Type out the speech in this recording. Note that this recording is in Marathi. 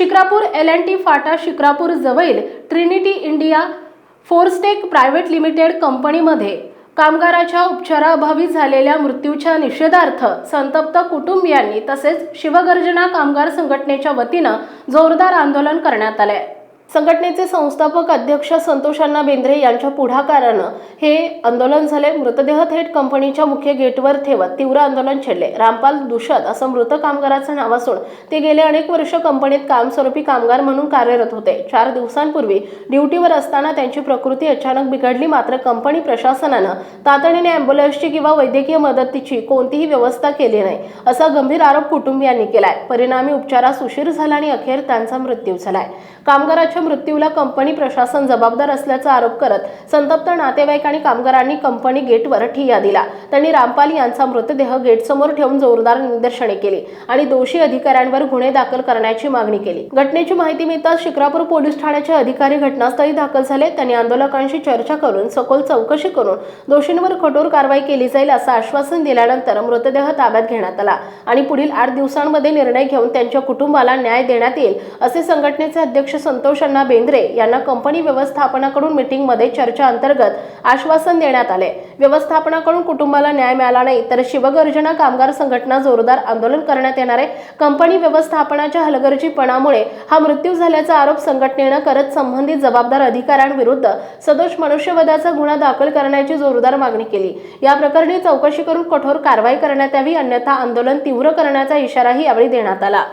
शिक्रापूर एल एन टी फाटा शिक्रापूर जवळील Trinity India Forcetech private limited कंपनीमध्ये कामगाराच्या उपचाराअभावी झालेल्या मृत्यूच्या निषेधार्थ संतप्त कुटुंबियांनी तसेच शिवगर्जना कामगार संघटनेच्या वतीनं जोरदार आंदोलन करण्यात आले संघटनेचे संस्थापक अध्यक्ष संतोषांना बेंद्रे यांच्या पुढाकारानं हे आंदोलन झाले. मृतदेह थेट कंपनीच्या मुख्य गेटवर ठेवत तीव्र आंदोलन छेडले. रामपाल दुषत असं मृत कामगाराचं नाव असून ते गेले अनेक वर्ष कंपनीत कामस्वरूपी कामगार म्हणून कार्यरत होते. चार दिवसांपूर्वी ड्युटीवर असताना त्यांची प्रकृती अचानक बिघडली. मात्र कंपनी प्रशासनानं तातडीने अँब्युलन्सची किंवा वैद्यकीय मदतीची कोणतीही व्यवस्था केली नाही असा गंभीर आरोप कुटुंबियांनी केलाय. परिणामी उपचारास उशीर झाला आणि अखेर त्यांचा मृत्यू झालाय. कामगाराच्या मृत्यूला कंपनी प्रशासन जबाबदार असल्याचा आरोप करत संतप्त नातेवाईक आणि कामगारांनी कंपनी गेटवर ठिय्या दिला. त्यांनी रामपाल यांचा मृतदेह गेटसमोर ठेवून जोरदार निदर्शने केली आणि दोषी अधिकाऱ्यांवर गुन्हे दाखल करण्याची मागणी केली. घटनेची माहिती मिळताच शिक्रापूर पोलीस ठाण्याचे अधिकारी घटनास्थळी दाखल झाले. त्यांनी आंदोलकांशी चर्चा करून सखोल चौकशी करून दोषींवर कठोर कारवाई केली जाईल असं आश्वासन दिल्यानंतर मृतदेह ताब्यात घेण्यात आला आणि पुढील आठ दिवसांमध्ये निर्णय घेऊन त्यांच्या कुटुंबाला न्याय देण्यात येईल असे संघटनेचे अध्यक्ष अध्यक्ष संतोष अण्णा बेंद्रे यांना कंपनी व्यवस्थापनाकडून मीटिंगमध्ये चर्चा अंतर्गत आश्वासन देण्यात आले. व्यवस्थापनाकडून कुटुंबाला न्याय मिळाला नाही तर शिवगर्जना कामगार संघटना जोरदार आंदोलन करण्यात येणार. आहे कंपनी व्यवस्थापनाच्या हलगर्जीपणामुळे हा मृत्यू झाल्याचा आरोप संघटनेनं करत संबंधित जबाबदार अधिकाऱ्यांविरुद्ध सदोष मनुष्यवधाचा गुन्हा दाखल करण्याची जोरदार मागणी केली. या प्रकरणी चौकशी करून कठोर कारवाई करण्यात यावी अन्यथा आंदोलन तीव्र करण्याचा इशाराही यावेळी देण्यात आला.